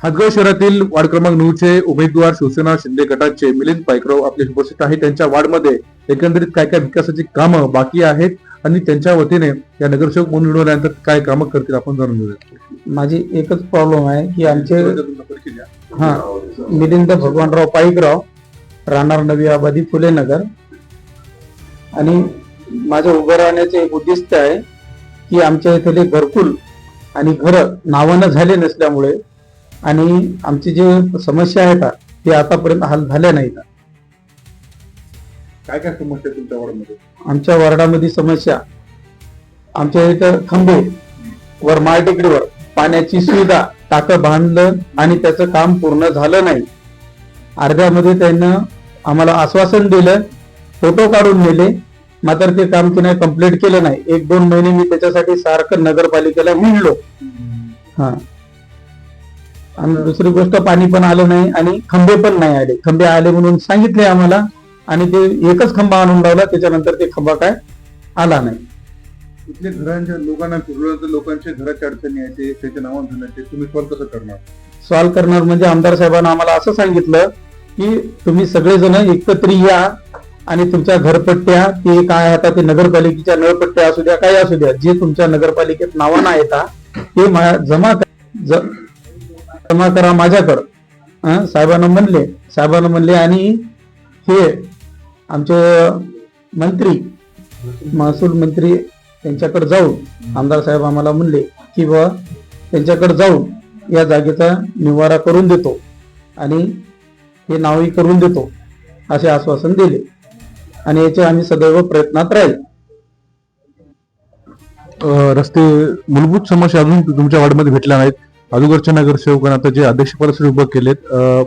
हदगाव शहरातील वार्ड क्रमांक नऊचे उमेदवार शिवसेना शिंदे गटाचे मिलिंद पायकराव आपले उपस्थित आहे त्यांच्या वार्डमध्ये एकंदरीत काय काय विकासाची कामं बाकी आहेत आणि त्यांच्या वतीने या नगरसेवक म्हणून निवडल्यानंतर काय कामं करतील आपण जाणून घेऊया. माझी एकच प्रॉब्लेम आहे की आमचे. हा? मिलिंद भगवानराव पाईकराव राहणार नवी आबादी फुले नगर आणि माझं उभं राहण्याचे एक उद्दिष्ट आहे की आमच्या इथले घरकुल आणि घर नावानं झाले नसल्यामुळे आणि आमची जे समस्या आहेत ते आतापर्यंत हल झाल्या नाहीत. काय काय समस्या आहे तुमच्या वार्डमध्ये? आमच्या वार्डामध्ये समस्या आमच्या इथं खंबे वर माळटेकडीवर पाण्याची सुविधा टाकं बांधलं आणि त्याचं काम पूर्ण झालं नाही. अर्ध्यामध्ये त्यांना आम्हाला आश्वासन दिलं फोटो काढून नेले मात्र ते काम की नाही कंप्लीट केलं नाही. एक दोन महिने मी त्याच्यासाठी सारखं नगरपालिकेला मिळलो हा. आणि दुसरी गोष्ट पाणी पण आलं नाही आणि खंबे पण नाही आले. खंबे आले म्हणून सांगितले आम्हाला आणि ते एकच खंबा आणून लावला त्याच्यानंतर ते खंबा काय आला नाही. इथले घरांच्या लोकांना लोकांच्या घराच्या अडचणी आहे त्याच्या नावाने तुम्ही कसं करणार? सॉल्व्ह करणार म्हणजे आमदार साहेबांना आम्हाला असं सांगितलं की तुम्ही सगळेजण एकत्र या आणि तुमच्या घरपट्ट्या ते काय आता ते नगरपालिकेच्या नळपट्ट्या असू द्या काही असू द्या जे तुमच्या नगरपालिकेत नावानं येतात ते मा- जमा ज- जमा करा माझ्याकडं. साहेबांना म्हणले साहेबांना म्हणले आणि हे आमचे मंत्री महसूल मंत्री त्यांच्याकडे जाऊन आमदार साहेब आम्हाला म्हणले की बा त्यांच्याकडे जाऊन या जागेचा निवारा करून देतो आणि हे नावही करून देतो असे आश्वासन दिले. आणि याचे आम्ही सदैव प्रयत्नात राहील. रस्ते मूलभूत समस्या अजून तुमच्या वार्डमध्ये भेटल्या नाहीत. अगोदरच्या नगरसेवकांना आता जे अध्यक्षपदासाठी उभं केलेत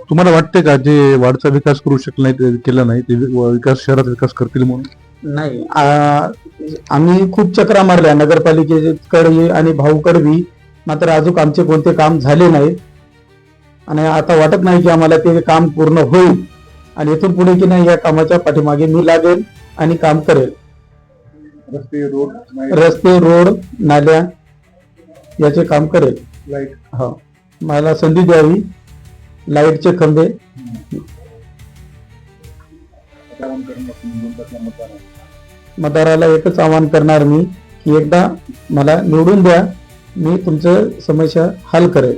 तुम्हाला वाटते का जे वार्डचा विकास करू शकले नाही केला नाही ते विकास शहराचा विकास करतील म्हणून? नाही आम्ही खूप चक्रा मारल्या नगरपालिकेकडे आणि भाऊकडवी. मात्र अजून आमचे कोणते काम झाले नाहीत आणि आता वाटत नाही की आम्हाला ते काम पूर्ण होईल. आणि इथून पुढे की नाही या कामाच्या पाठीमागे मी लागेल आणि काम करेल. रस्ते रोड रस्ते रोड नाल्या याचे काम करेल. लाइट हो. मला संधी द्यावी. लाईटचे खंबे. मतदाराला एकच आवाहन करणार मी की एकदा मला निवडून द्या. मी तुमचं समस्या हल करेल.